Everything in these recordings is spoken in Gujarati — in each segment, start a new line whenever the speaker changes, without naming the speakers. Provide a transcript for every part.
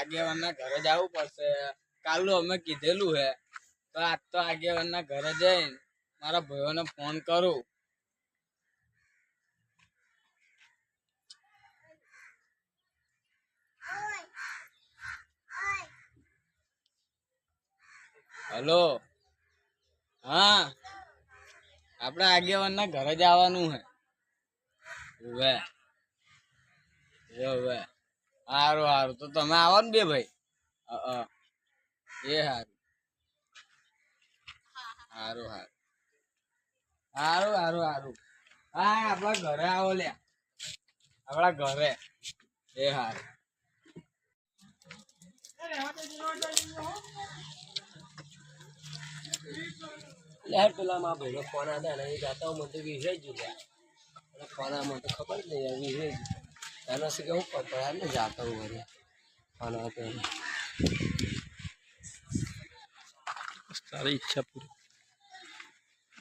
આગેવાનના ઘરે જવું પડશે. કાલનું અમે કીધેલું હે. તો આજ તો આગેવાનના ઘરે જઈને મારા ભાઈઓને ફોન કરું. હલો. હા. આપણે આગેવાનના ઘરે જવાનું હે. હવે હવે સારું સારું તો તમે આવો ને બે ભાઈ. એ સારું સારું સારું સારું સારું સારું હા, આપણા ઘરે આવો લ્યા. આપણા ઘરે. એ સારું
યાર પેલા માં ભાઈનો ફોન આવ્યા ને એ જાતા મને તો વિહરાઈ જ અને ફોન મને તો ખબર જ નહીં વિહરાઈ ગયું એના શું કેવું પકડાય ને જાતા હું
તારી ઈચ્છા પૂરી.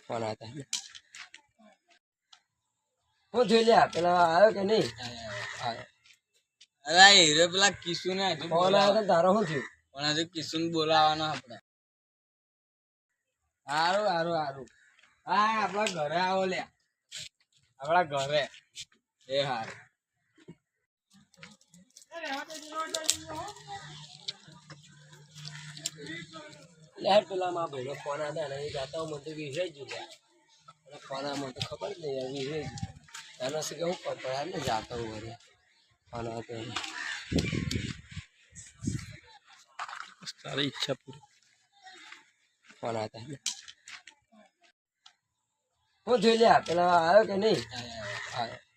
કોણ હતા હું જોઈ લ્યા પેલા આવ્યો કે નહીં?
અરે હીરો પેલા કિશુ ને હજુ
ફોન આવ્યો તારો શું થયું?
પણ હજુ કિશુ ને બોલાવવાનો આપણે. સારું સારું સારું હા આપણા ઘરે આવો લ્યા. આપણા ઘરે. એ હારું.
યાર પેલા માં ભાઈનો ફોન આવ્યા ને એ જાતા મને તો વિહરાઈ ગયું અને ફોન આ મને તો ખબર જ નહીં યાર વિહરાઈ ગયું એના શું હું પકડાય ને જાતા હું ઘરે ફોન આવ્યો તો.
તારી ઈચ્છા પૂરી.
ફોન ને હું જોઈ લે, પેલા આવ્યો કે નહીં? આવ્યો.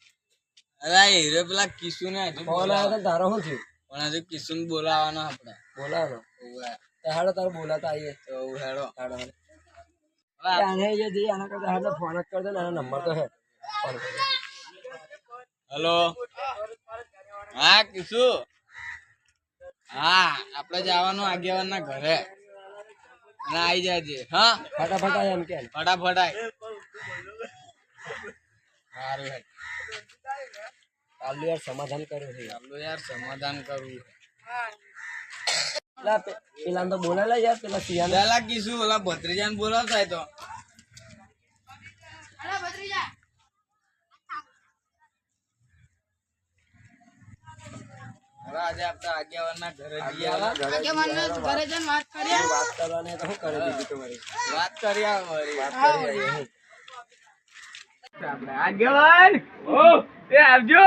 અરે હીરો પેલા કિશુ ને
ફોન આવ્યો તો તારો શું થયું?
પણ હજુ કિશુન બોલાવવાનો આપણે
બોલાવો
ઓવે.
તારો બોલાતા આવીએ
તો હેડો.
હાડો હાડો આને જે જઈએ આના કરતા હાડો ફોન જ કરી ને એનો નંબર તો હે.
હલો. હા કિશુ. હા આપણે જવાનું આગેવાનના ઘરે. અને આવી જાજે હા?
ફટાફટ એમ કે.
ફટાફટ સારું હેડ.
કાલનું યાર સમાધાન કર્યું છે.
ચાલો યાર સમાધાન કરવું
પેલા પેલા તો બોલાલા યાર પેલા સિયાને
પેલા કીધું ઓલા ભત્રીજાને બોલાવતા તો. હવે આજે આપણે આગેવાનના ઘરે જઈએ. હવે.
વાત કરવાની તો શું કરે બીજું તો
વાત કરી આવો
વાત કરી.
આપણે આગેવાન! ઓ! એ આવજો!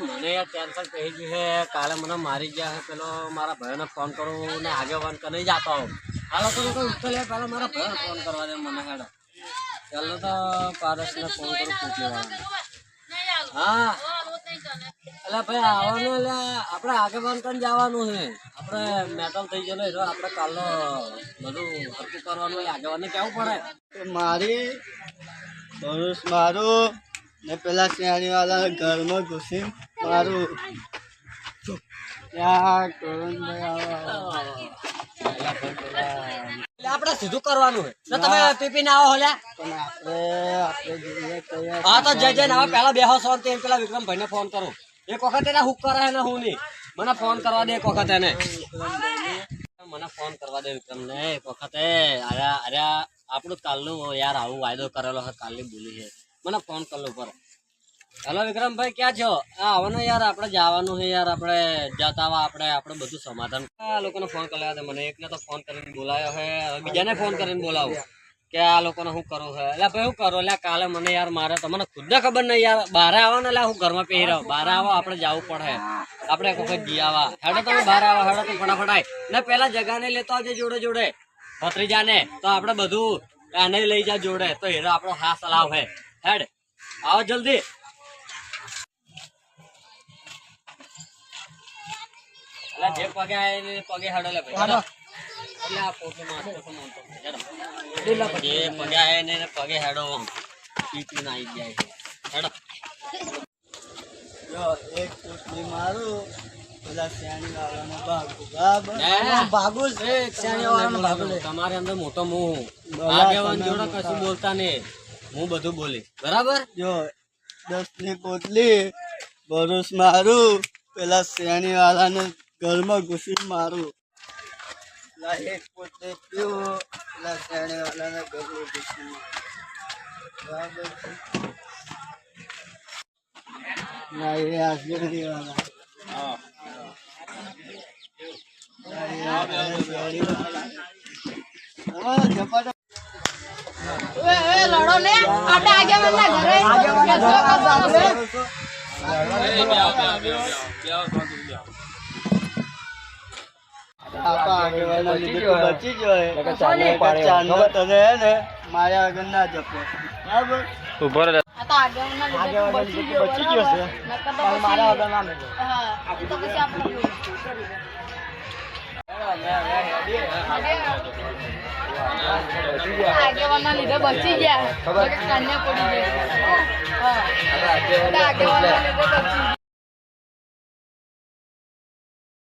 મને ટેન્શન કહી ગયું છે. કાલે મને મારી ગયા છે. પેલો મારા ભાઈને ફોન કરું ને આગેવાન કે કરી જાતો આ લોકો તો કોઈ ઉકેલ યાર પહેલા મારા ફોન કરવા દે મને, હેડો. ચાલો તો પારસને ફોન કરું, પૂછી હા. એટલે ભાઈ, આવવાનું એટલે આપણે આગેવાન કરીને જવાનું છે. આપણે મેટલ થઈ ગયેલો એટલે આપણે કાલનો બધું હરકું કરવાનું હોય, આગેવાનને કહેવું પડે?
મારી ભરૂચ મારું ને પેલા શિયાળી વાળા ઘરમાં ઘૂસી મારું આવો
સીધું કરવાનું હોય તમે પીપી ના આવો હોલ્યા.
પણ આપણે આપણે જોઈએ કયા
હા તો જય જય હવે પેલા બેહો પેલા વિક્રમભાઈ ને ફોન કરું. એક વખત એને હુક કરે ને હું નહીં. મને ફોન કરવા દે એક વખત એને. મને ફોન કરવા દે વિક્રમ ને એક વખત અરે અરે આપણું કાલનું યાર આવું વાયદો કરેલો છે કાલની બોલી છે. મને ફોન કરલો પર હેલો વિક્રમભાઈ, ક્યાં છો? આ આવો યાર, આપણે જવાનું છે યાર, આપણે જતા આપણે આપણે બધું સમાધાન. આ લોકોને ફોન કર્યા મને, એકને તો ફોન કરીને બોલાયો છે બીજાને ફોન કરીને બોલાવો કે આ લોકોને શું કરું છે. એટલે ભાઈ શું કરો, એટલે કાલે મને યાર મારે, તમને ખુદને ખબર નહીં યાર બહાર આવો ને એટલે હું ઘરમાં પહેરી રહ્યો બહાર આવો, આપણે જવું પડે. આપણે એક વખત જી આવા. હેડો તમે બહાર આવો, હેડો તો ફટાફટ આય. ને પેલા જગાને લેતો આવજે જોડે જોડે. ભત્રીજાને, તો આપણે બધું આને લઈ જા જોડે. તો હેરો આપણો હા સલાહ હે. હેડ, આવો જલ્દી. જે પગે એને પગે હેડો ભાઈ. જે પગે. પગે હેડો આમ.
જો એક મારું પેલા ભાગુ લે.
તમારી અંદર મોટો હું.
બોલા
આગેવાન જોડે કશું બોલતા નહીં. હું બધું બોલી બરાબર?
જો દસની પોટલી ભરૂચ મારું પેલા શેણી વાળાને ઘરમાં ઘૂસી મારું પેલા એક પોટલી પીવું પેલા શેણી વાળાને ઘરમાં ઘૂસી મારું. બરાબર? ના એ શેણી વાળા. હા,
લડો ને આપણે આગેવાનના ઘરે બેસવા કરવાનો છે.
આપા આગેવાનના લીધે બચી ગયો તને હે ને માયા વગર ના જપો. બરાબર?
આ તો આગેવાનના લીધે બચી ગયો,
છે.
નકર તો હા, તો પછી આપણે આગેવાનના લીધે બચી ગયા. કન્યા પડી ગયા આગેવાના લીધે બચી ગયા.